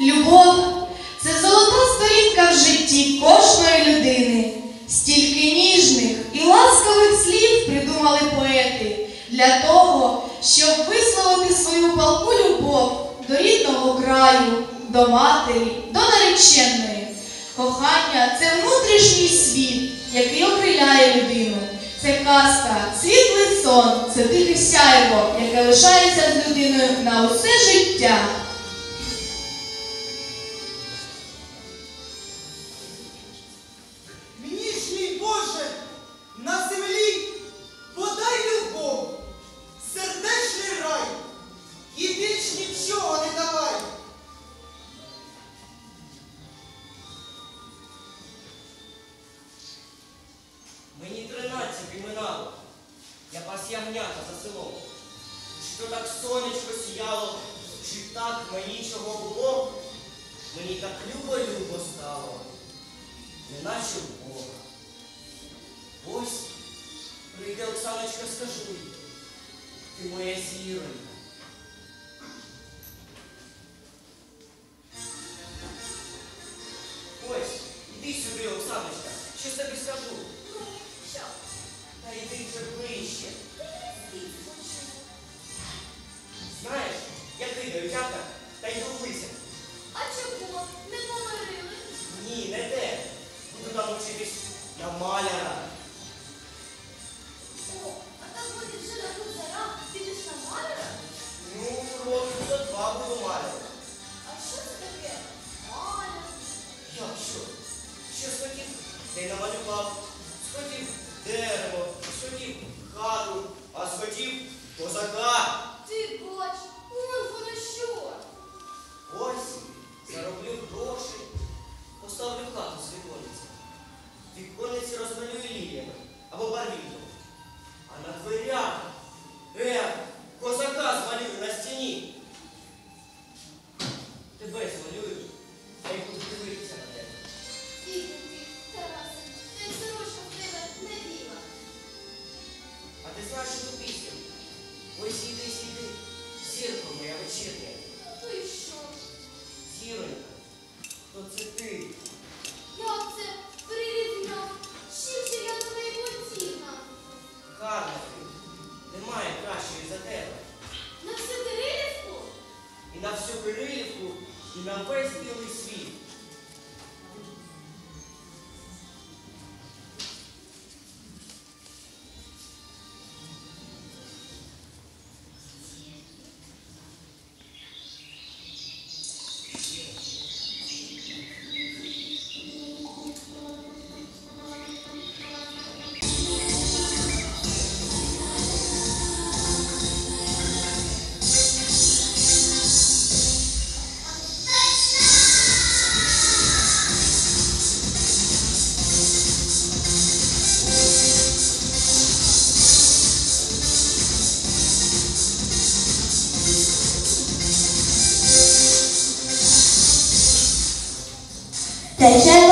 Любов це золота сторінка в житті кожної людини. Стільки ніжних і ласкових слів придумали поети для того, щоб висловити свою палку любов до рідного краю, до матері, до нареченої. Кохання це внутрішній світ, який окриляє людину. Це казка, світлий сон, це тихе сяйво, яке лишається з людиною на усе життя. Мені тринадцять іминало. Я пас ягнята за селом. Чи то так сонечко сіяло, чи так мені чого було, мені так любо-любо стало, неначе в Бога. Ось прийде Оксаночка, скажу, ти моя зіронь. то це 本身。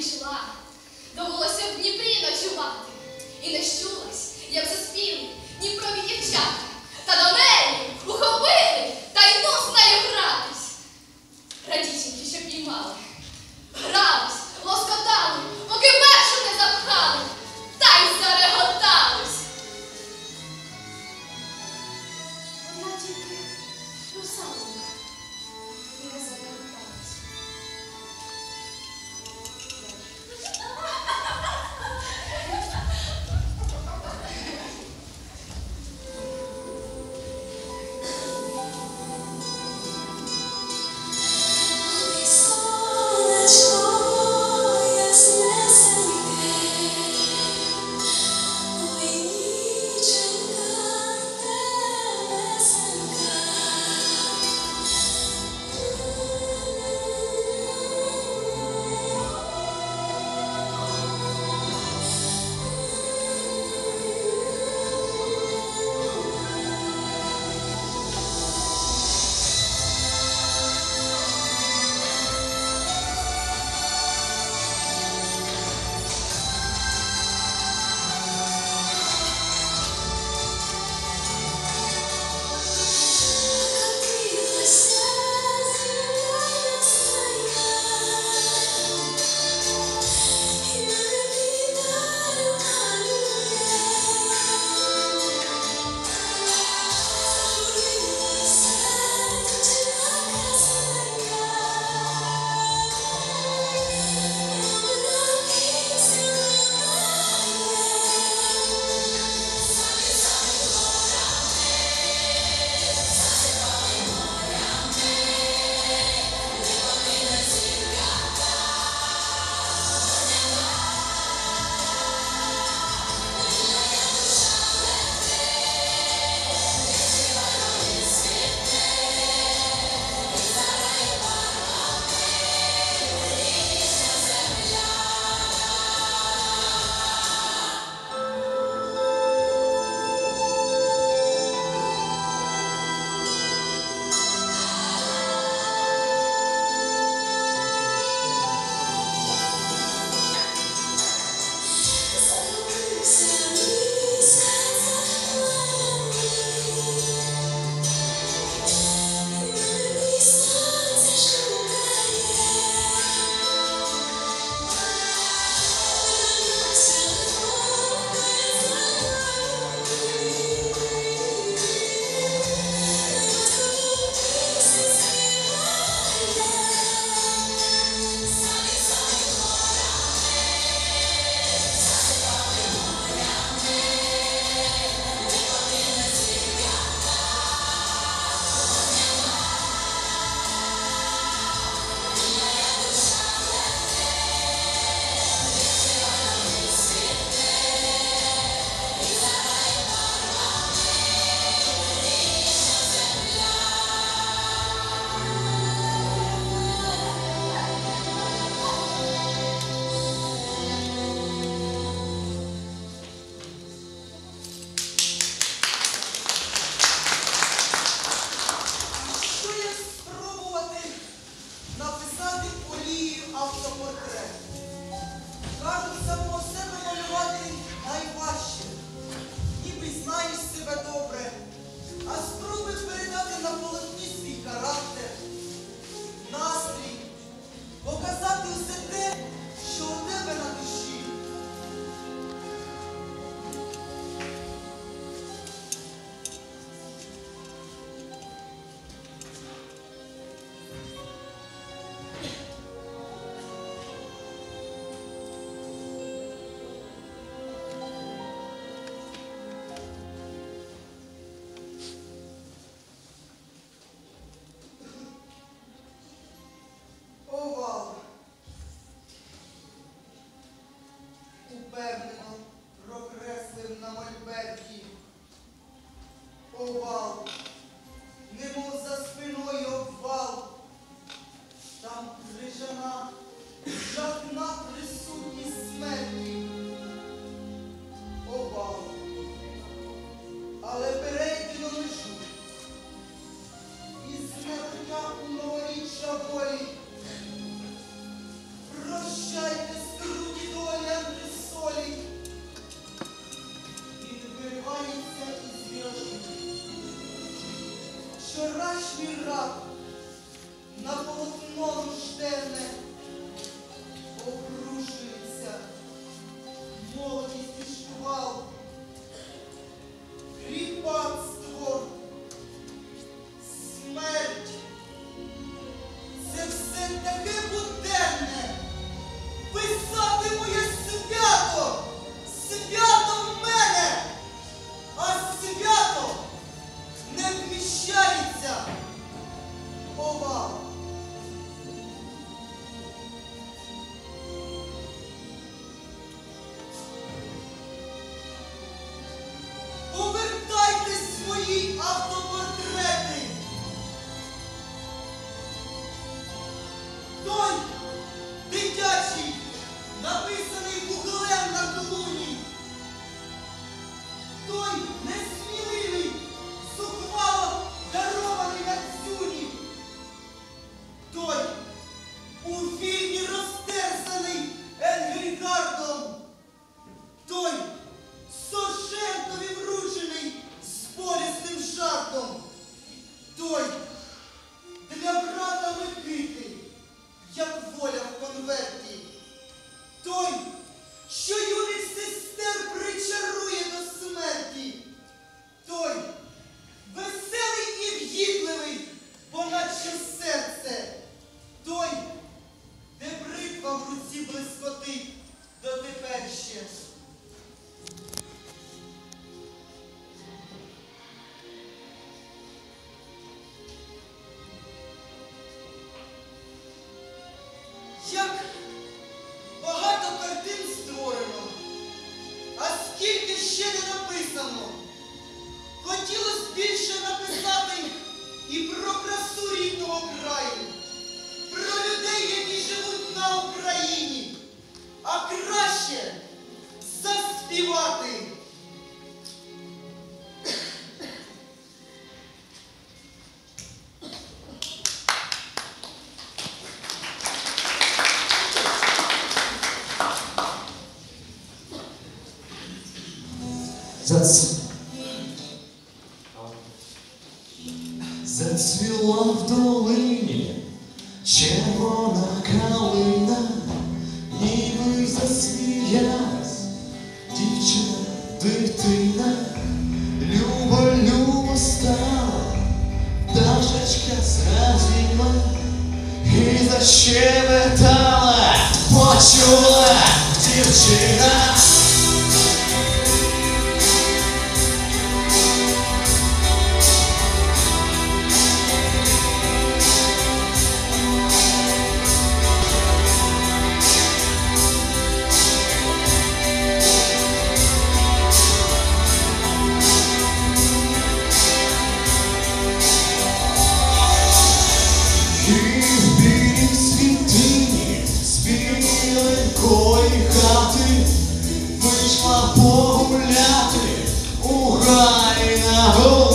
Та. Довелося в Дніпрі ночувати. І не щулась, That's That's we love the lady. Roma.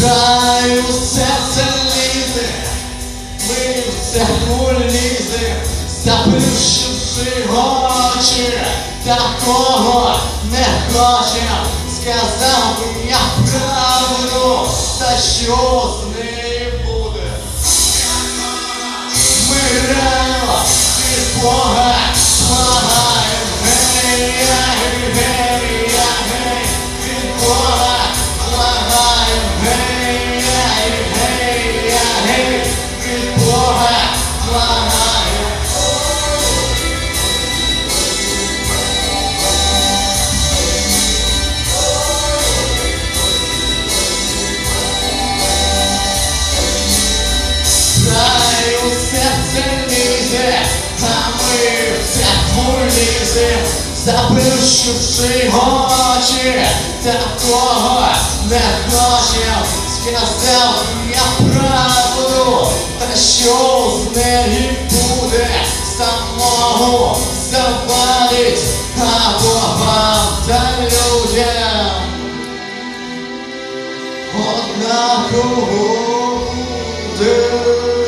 Граю Краю серце лізе, ми всяку лізе, забивши очі, такого не хочем, сказав я правду, та що з нею буде. Ми рано від Бога благаємо, гей, гей, гей, гей, від Бога благаємо, гей. Молився у лісі, заплющивши очі, такого не хоче, сказав я правду, та що з неї буде, самого завалить, а Бога людям однаково буде.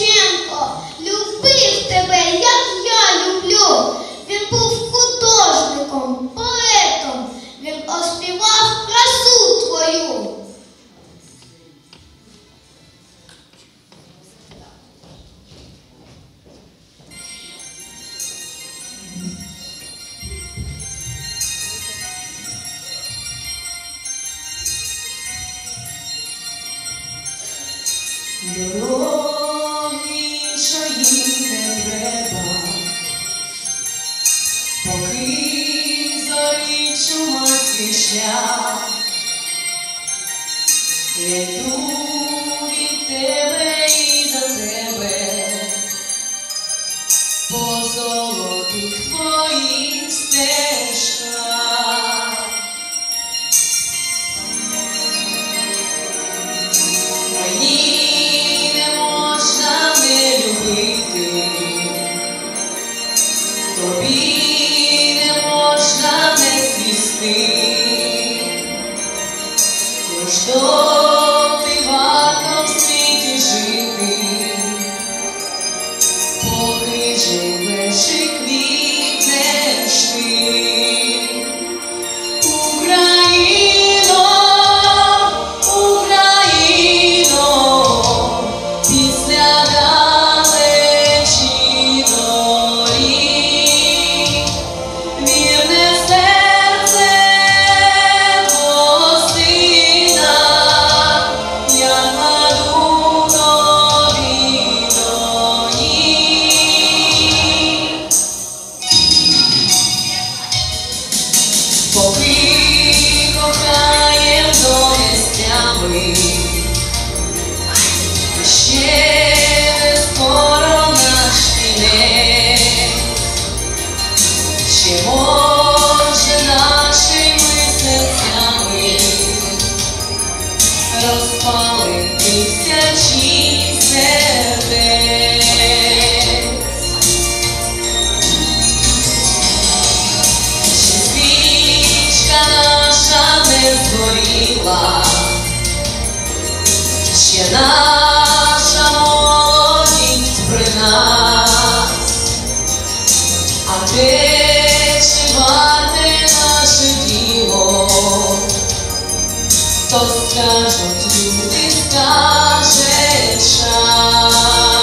Шевченко любив тебе, як я люблю. Він був художником, поетом, він оспівав. koło tych twoich step. скажут люди, скажешь шаг.